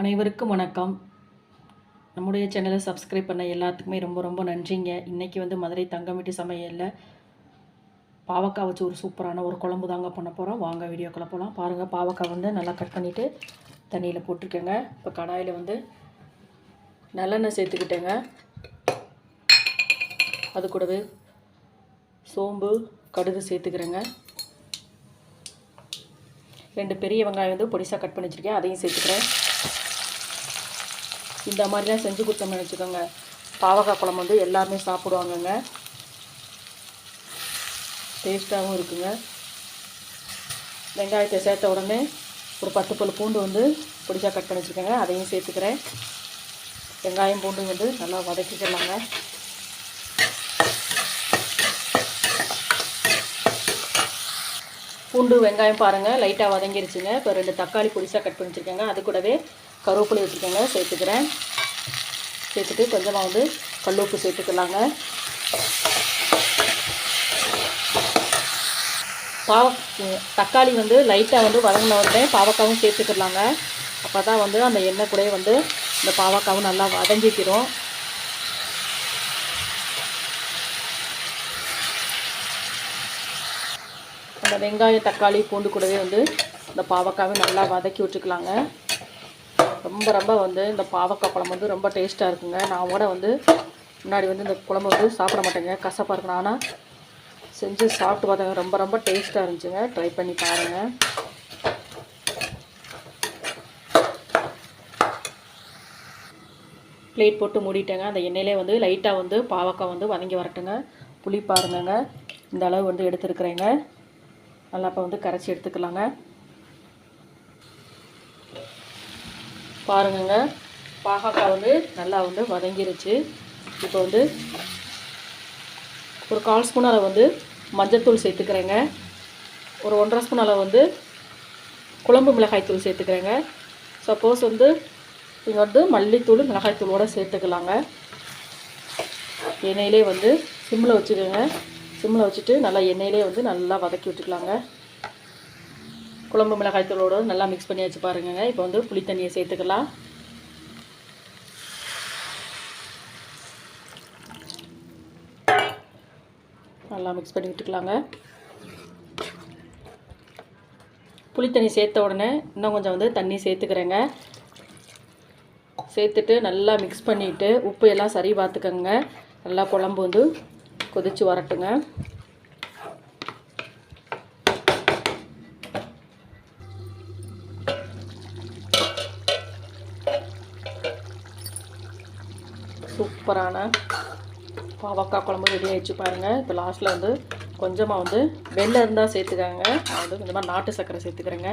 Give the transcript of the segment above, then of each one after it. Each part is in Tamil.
அனைவருக்கும் வணக்கம். நம்முடைய சேனலை சப்ஸ்கிரைப் பண்ண எல்லாத்துக்குமே ரொம்ப ரொம்ப நன்றிங்க. இன்றைக்கி வந்து மதுரை தங்கமிட்டு சமையலில் பாவக்காய் வச்சு ஒரு சூப்பரான ஒரு குழம்பு தாங்க பண்ண போகிறோம் வாங்க வீடியோக்குள்ளே போகலாம் பாருங்கள் பாவக்காய் வந்து நல்லா கட் பண்ணிவிட்டு தண்ணியில் போட்டிருக்கேங்க. இப்போ கடாயில் வந்து நல்லெண்ணெய் சேர்த்துக்கிட்டேங்க. அது கூடவே சோம்பு கடுகு சேர்த்துக்கிறேங்க. ரெண்டு பெரிய வெங்காயம் வந்து பொடிசாக கட் பண்ணி வச்சுருக்கேன். அதையும் சேர்த்துக்கிறேன். இந்த மாதிரிலாம் செஞ்சு கொடுத்தோம்னு வச்சுக்கோங்க. பாவக்காய் குழம்பு வந்து எல்லாருமே சாப்பிடுவாங்கங்க. டேஸ்ட்டாகவும் இருக்குங்க. வெங்காயத்தை சேர்த்த உடனே ஒரு பத்து பல் பூண்டு வந்து பொடிசாக கட் பண்ணி வச்சுக்கோங்க அதையும் சேர்த்துக்கிறேன். வெங்காயம் பூண்டு வந்து நல்லா வதக்கிக்கலாங்க. பூண்டு வெங்காயம் பாருங்கள் லைட்டாக வதங்கிருச்சுங்க. இப்போ ரெண்டு தக்காளி புதுசாக கட் பண்ணி வச்சுருக்கேங்க அது கூடவே கருவேப்பிலை வச்சுருக்கேங்க. சேர்த்துக்கிறேன். சேர்த்துட்டு கொஞ்சமாக வந்து கல்லுப்பு சேர்த்துக்கலாங்க. பாவ தக்காளி வந்து லைட்டாக வந்து வதங்கின உடனே பாவக்காவும் சேர்த்துக்கலாங்க. அப்போ தான் வந்து அந்த எண்ணெய் கூட வந்து இந்த பாவக்காவும் நல்லா வதங்கிக்கிறோம் அந்த வெங்காயம் தக்காளி பூண்டு கூடவே வந்து இந்த பாவக்காவை நல்லா வதக்கி விட்டுக்கலாங்க. ரொம்ப ரொம்ப வந்து இந்த பாவக்காய் குழம்பு வந்து ரொம்ப டேஸ்ட்டாக இருக்குங்க. நான் கூட வந்து முன்னாடி வந்து இந்த குழம்பு வந்து சாப்பிட மாட்டேங்க. கசப்பாக இருக்கணும் ஆனால் செஞ்சு சாப்பிட்டு பார்த்தேங்க. ரொம்ப ரொம்ப டேஸ்ட்டாக இருந்துச்சுங்க. ட்ரை பண்ணி பாருங்கள் பிளேட் போட்டு மூடிட்டேங்க. அந்த எண்ணெயிலே வந்து லைட்டாக வந்து பாவக்காய் வந்து வதங்கி வரட்டுங்க. புளி பாருங்கங்க இந்த அளவு வந்து எடுத்துருக்குறேங்க. நல்லா இப்போ வந்து கரைச்சி எடுத்துக்கலாங்க. பாருங்கங்க. பாகக்காய் வந்து நல்லா வந்து வதங்கிருச்சு. இப்போ வந்து ஒரு கால் ஸ்பூன் அளவு வந்து மஞ்சத்தூள் சேர்த்துக்கிறேங்க. ஒரு ஒன்றரை ஸ்பூன் அளவு வந்து குழம்பு மிளகாய் தூள் சேர்த்துக்கிறேங்க. சப்போஸ் வந்து நீங்கள் வந்து மல்லித்தூள் மிளகாய்த்தூளோடு சேர்த்துக்கலாங்க. எண்ணெயிலே வந்து சிம்மில் வச்சுக்கோங்க. சிம்மில் வச்சுட்டு நல்லா எண்ணெயிலே வந்து நல்லா வதக்கி விட்டுக்கலாங்க. குழம்பு மிளகாய் தூளோடு நல்லா மிக்ஸ் பண்ணி வச்சு பாருங்க இப்போ வந்து புளி தண்ணியை சேர்த்துக்கலாம். நல்லா மிக்ஸ் பண்ணி விட்டுக்கலாங்க. புளித்தண்ணி சேர்த்த உடனே இன்னும் கொஞ்சம் வந்து தண்ணி சேர்த்துக்கிறேங்க. சேர்த்துட்டு நல்லா மிக்ஸ் பண்ணிவிட்டு உப்பு எல்லாம் சரி பார்த்துக்கோங்க. நல்லா குழம்பு வந்து கொதித்து வரட்டுங்க. சூப்பரான பாவக்காய் குழம்பு ரெடி ஆகிடுச்சு பாருங்கள் இப்போ லாஸ்ட்டில் வந்து கொஞ்சமாக வந்து வெள்ளை இருந்தால் சேர்த்துக்காங்க. நான் வந்து கொஞ்சமாக நாட்டு சர்க்கரை சேர்த்துக்கிறேங்க.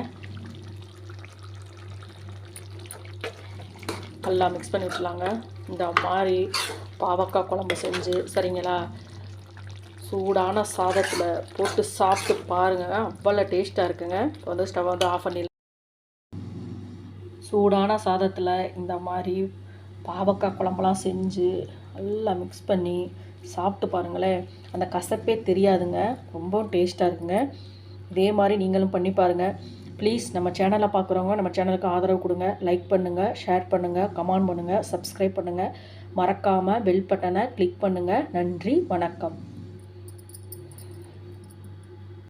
நல்லா மிக்ஸ் பண்ணி விட்டுலாங்க. இந்த மாதிரி பாவக்காய் குழம்பு செஞ்சு சரிங்களா? சூடான சாதத்தில் போட்டு சாப்பிட்டு பாருங்கள் அவ்வளோ டேஸ்ட்டாக இருக்குங்க. இப்போ வந்து ஸ்டவ் வந்து ஆஃப் பண்ணிடலாம் சூடான சாதத்தில் இந்த மாதிரி பாவக்காய் குழம்புலாம் செஞ்சு நல்லா மிக்ஸ் பண்ணி சாப்பிட்டு பாருங்களேன். அந்த கசப்பே தெரியாதுங்க. ரொம்ப டேஸ்ட்டாக இருக்குங்க. இதே மாதிரி நீங்களும் பண்ணி பாருங்கள் ப்ளீஸ் நம்ம சேனலை பார்க்குறவங்க நம்ம சேனலுக்கு ஆதரவு கொடுங்க. லைக் பண்ணுங்கள் ஷேர் பண்ணுங்கள் கமெண்ட் பண்ணுங்கள் சப்ஸ்கிரைப் பண்ணுங்கள் மறக்காமல் பெல் பட்டனை கிளிக் பண்ணுங்கள் நன்றி வணக்கம்.